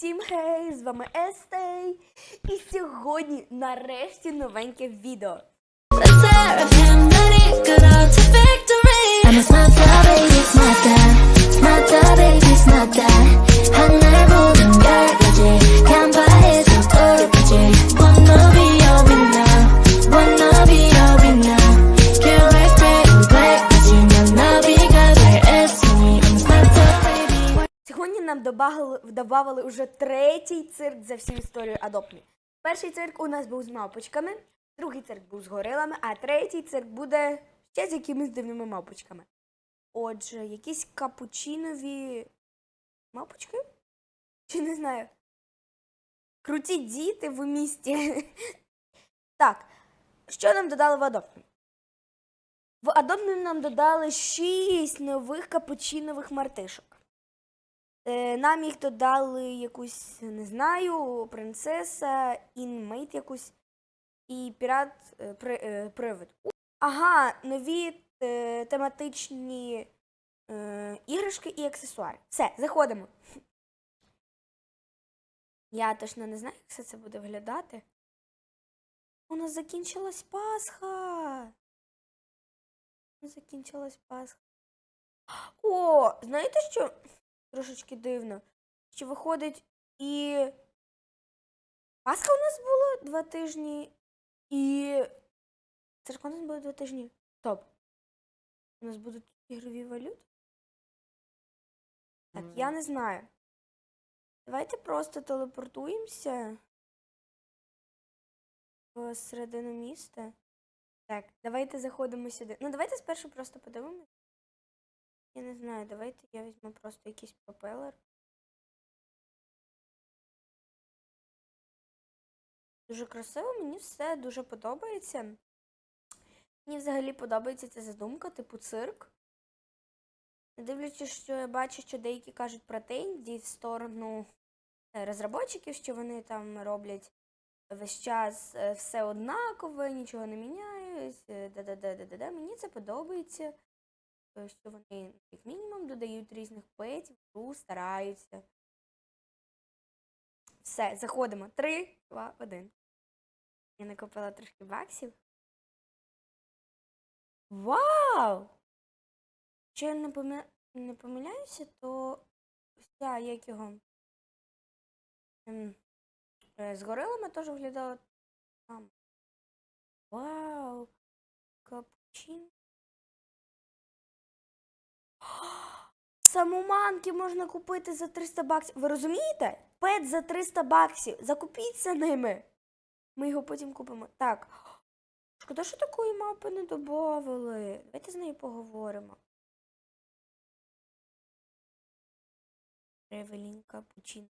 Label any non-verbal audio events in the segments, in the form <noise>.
Всім гей, з вами Естей. І сьогодні нарешті новеньке відео. The seraphim, let it go to victory. I'm a smart baby, добавили, добавили уже третій цирк за всю історію Адопмі. Перший цирк у нас був з мавпочками, другий цирк був з горилами, а третій цирк буде ще з якимись дивними мавпочками. Отже, якісь капучинові мавпочки? Чи не знаю. Круті діти в місті. <laughs> Так, що нам додали в Адопмі? В Адопмі нам додали 6 нових капучинових мартишок. Е, Нам їх додали якусь, не знаю, принцеса, інмейт якусь і пірат е, при, е, привид. Ага, нові тематичні е, іграшки і аксесуари. Все, заходимо. Я точно не знаю, як все це буде виглядати. У нас закінчилась Пасха. Закінчилась Пасха. О, знаєте що? Трошечки дивно. Що виходить і. Пасха у нас була два тижні, і. Церква у нас буде два тижні. Стоп. У нас будуть ігрові валюти? Так, я не знаю. Давайте просто телепортуємося в середину міста. Так, давайте заходимо сюди. Ну, давайте спершу просто подивимось. Я не знаю, давайте я візьму просто якийсь пропелер. Дуже красиво, мені все дуже подобається. Мені взагалі подобається ця задумка, типу цирк. Не Дивлячись, що я бачу, що деякі кажуть про тенді в сторону е, розробників, що вони там роблять весь час е, все однакове, нічого не міняють. е, Да-да-да-да-да. Мені це подобається. Е, що вони як мінімум додають різних поетів, гру, стараються. Все, заходимо. Три, два, один. Я накопила трошки баксів. Вау! Якщо я не, помі... не помиляюся, то вся як його. Ем, е, з горилами теж виглядало там. Вау! Капучин. Самоманки можна купити за 300 баксів. Ви розумієте? Пет за 300 баксів. Закупіться ними. Ми його потім купимо. Так. Шкода, що такої мапи не додавали. Давайте з нею поговоримо. Ревелін капучин.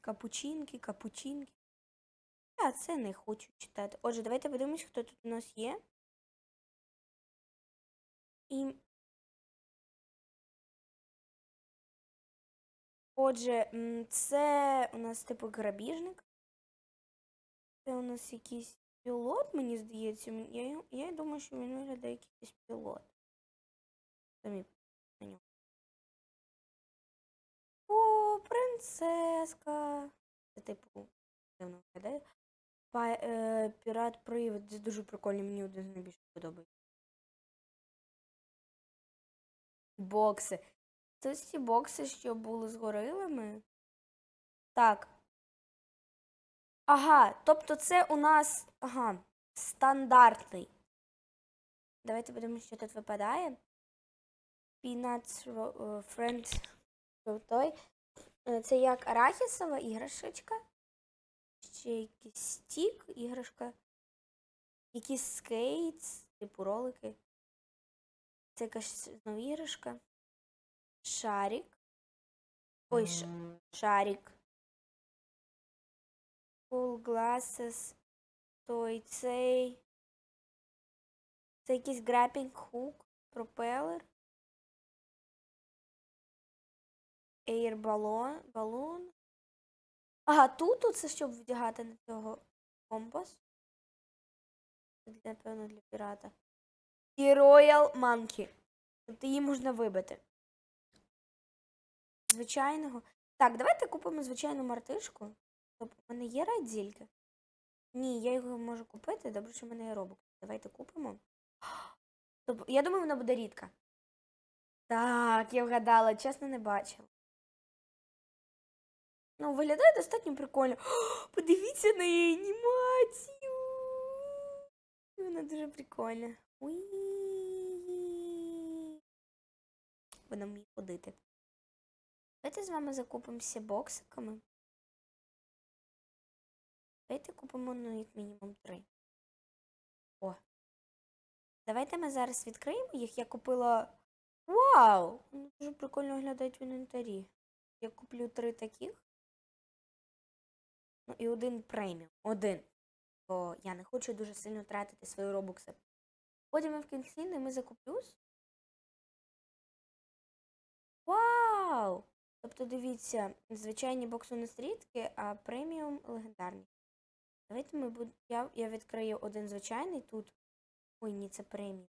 Капучинки, капучинки. Я це не хочу читати. Отже, давайте подивимось, хто тут у нас є. І Отже, це у нас типу грабіжник. Це у нас якийсь пілот, мені здається. Я, я думаю, що він виглядає як якийсь пілот. Самі на нього. О, принцеска. Це типу дивно виглядає. Па, е, пірат привид. Це дуже прикольно, мені один з найбільше подобається. Бокси. Це ці бокси, що були з горилами. Так. Ага, тобто це у нас. Ага, стандартний. Давайте подивимося, що тут випадає. Peanuts е, Friend той. Е, Це як арахісова іграшечка. Ще якийсь стік, іграшка. Якісь скейтс, типу ролики. Це якась знову іграшка. Шарик. Ой, ш... шарик. Full glasses. Той цей. Це якийсь грапінг хук, пропелер. Ейр балон. балон. Ага, тут оце щоб вдягати на цього компас. Це, напевно, для пірата. І Royal Monkey. Тобто її можна вибити. Звичайного. Так, давайте купимо звичайну мартишку. Тобто, у мене є райдзільки? Ні, я його можу купити. Добре, що в мене є робок. Давайте купимо. <gasps> Тобто, я думаю, вона буде рідка. Так, я вгадала, чесно не бачила. Ну, виглядає достатньо прикольно. <gasps> О, подивіться на її анімацію. Вона дуже прикольна. Уї. Вона вміє ходити. Давайте з вами закупимося боксиками. Давайте купимо, ну, як мінімум, три. О. Давайте ми зараз відкриємо їх. Я купила. Вау! Вони дуже прикольно виглядають в інвентарі. Я куплю три таких. Ну і один преміум. Один. Бо я не хочу дуже сильно тратити свої робокси. Потім в кінці ними закуплюсь. Вау! Тобто, дивіться, звичайні бокси не стрітки, а преміум легендарні. Давайте ми буд... я, я відкрию один звичайний тут. Ой, ні, це преміум.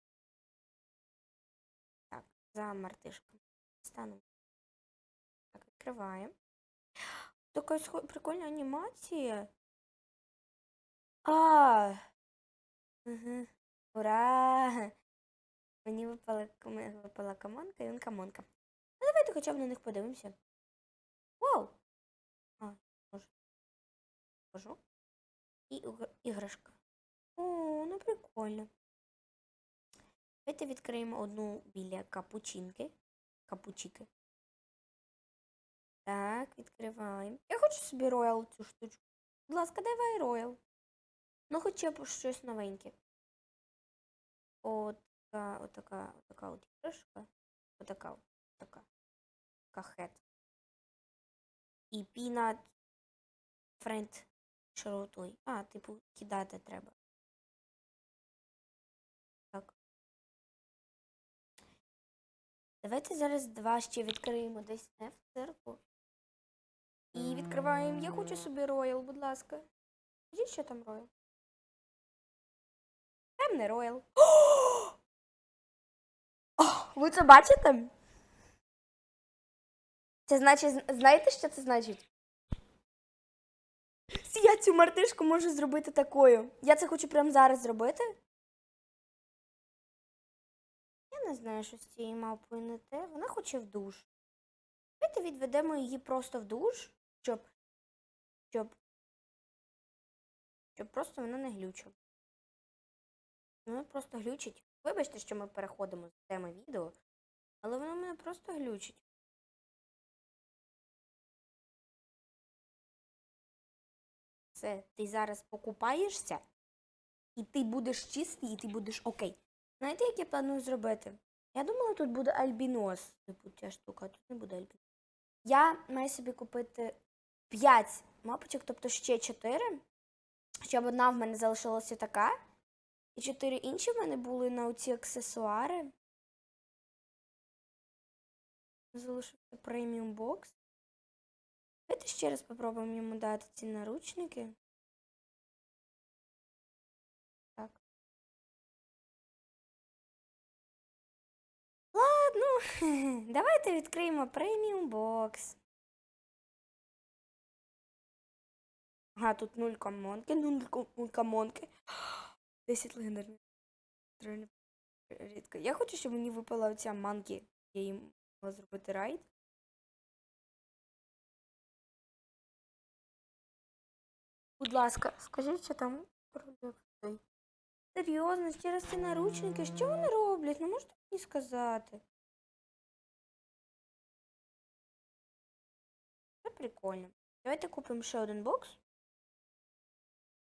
Так, за мартишком. Стану. Так, відкриваємо. Така прикольна анімація. А. Угу. Ура! Мені випала, випала камонка і він камонка. Ну, давайте хоча б на них подивимося. Вау! А, можу. Можу. І іграшка. О, ну прикольно. Давайте відкриємо одну біля капучинки. Капучики. Так, відкриваємо. Я хочу собі роял цю штучку. Будь ласка, давай роял. Ну, хоча б щось новеньке. От така, отака, отака от іграшка. Отака, от, така. І пінат френд шаротуй. А, типу, кидати треба. Так. Давайте зараз два ще відкриємо десь не в церкву. І відкриваємо. Я хочу собі роял, будь ласка. Скажіть, що там роял? Там не роял. <gasps> Ви це бачите? Це значить, знаєте, що це значить? Я цю мартишку можу зробити такою. Я це хочу прямо зараз зробити. Я не знаю, що з цією мавпою не те. Вона хоче в душ. Давайте відведемо її просто в душ, щоб. щоб. щоб просто вона не глючила. Вона просто глючить. Вибачте, що ми переходимо з теми відео, але воно мене просто глючить. Все, ти зараз покупаєшся, і ти будеш чистий, і ти будеш окей. Знаєте, як я планую зробити? Я думала, тут буде альбінос. Типу ця штука, тут не буде альбінос. Я маю собі купити 5 мапочок, тобто ще 4, щоб одна в мене залишилася така, і 4 інші в мене були на оці аксесуари. Залишився преміум бокс. Давайте ще раз попробуємо йому дати ці наручники. Так. Ладно, <laughs> давайте відкриємо преміум бокс. Ага, тут нуль комонки, нуль, ко- нуль комонки. <gasps> 10 легендарних. Рідко. Я хочу, щоб мені випала оця манкі. Я їм могла зробити райд. Будь ласка, скажіть, що там цей. Серйозно, через ці наручники, що вони роблять? Ну можете мені сказати? Це прикольно. Давайте купимо ще один бокс.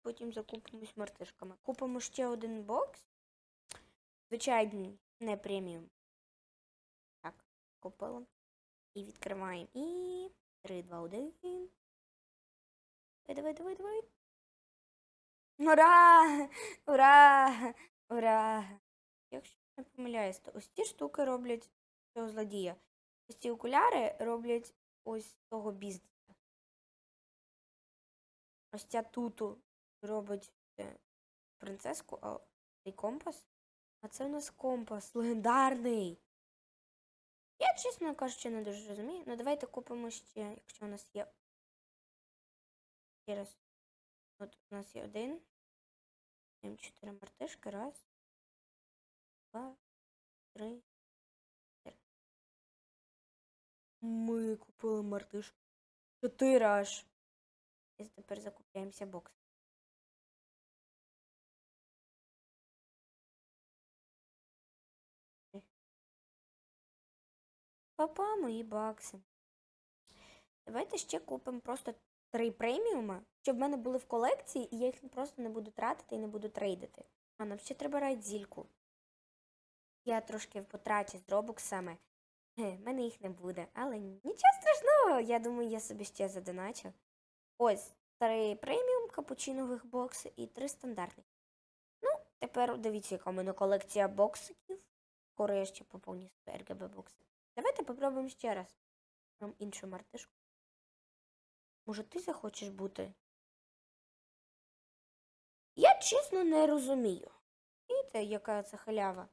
Потім закупимось мартишками. Купимо ще один бокс. Звичайний, не преміум. Так, купила. І відкриваємо. І 3, 2, 1. Давай, давай, давай, давай. Ура! Ура! Ура! Якщо не помиляюсь, то ось ці штуки роблять цього злодія. Ось ці окуляри роблять ось того бізнеса. Ось ця туту робить е, принцеску, а цей компас. А це у нас компас легендарний. Я, чесно кажучи, не дуже розумію. Ну, давайте купимо ще, якщо у нас є. Ще раз. От у нас є один. М чотири мартишки. Раз. Два. Три. Чотири. Ми купили мартишку. Чотири аж. І тепер закупляємося бокс. Папа, мої бакси. Давайте ще купимо просто три преміума, щоб в мене були в колекції, і я їх просто не буду тратити і не буду трейдити. А нам ще треба райдзільку. Я трошки потрачу з робоксами. Ге, в мене їх не буде, але нічого страшного. Я думаю, я собі ще задоначу. Ось три преміум капучинових бокси і три стандартних. Ну, тепер дивіться, яка в мене колекція боксиків. Скоро я ще поповню РГБ бокси. Давайте попробуємо ще раз. Нам іншу мартишку. Може, ти захочеш бути? Я чесно не розумію. Видите, яка це халява?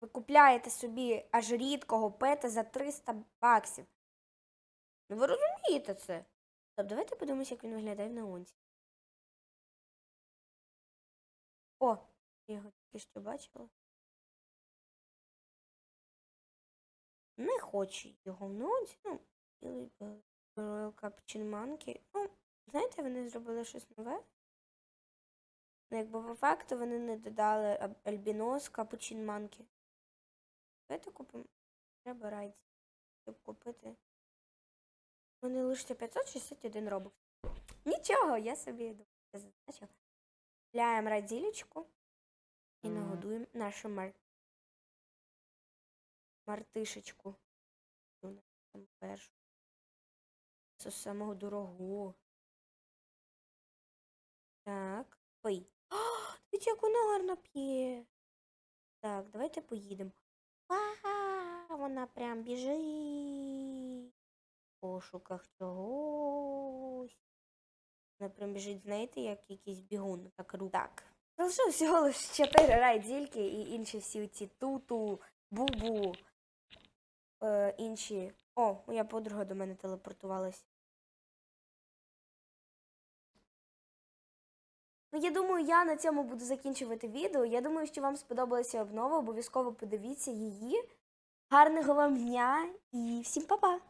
Ви купляєте собі аж рідкого пета за 300 баксів. Ну ви розумієте це? Тобто давайте подивимося, як він виглядає в неонці. О, я його тільки що бачила. Не хочу його в ноуті. Ну, білий Royal Cappuccino Monkey. Ну, знаєте, вони зробили щось нове. Ну, якби по факту вони не додали альбінос Cappuccino Monkey. Давайте купимо. Треба райд, щоб купити. Вони лише 561 робок. Нічого, я собі думаю, зазначив. Купляємо раділечку і Мгм. нагодуємо нашу мар... мартишечку. Першу. Це самого дорогого. Так, пий. Дивіться, як вона гарно п'є. Так, давайте поїдемо. Ага, вона прям біжить. В пошуках чогось. Вона прям біжить, знаєте, як якийсь бігун, так рух. Так. Залишилось всього лише чотири райдільки і інші всі ці туту, бубу, е, інші. О, моя подруга до мене телепортувалась. Ну, я думаю, я на цьому буду закінчувати відео. Я думаю, що вам сподобалася обнова. Обов'язково подивіться її. Гарного вам дня і всім па-па!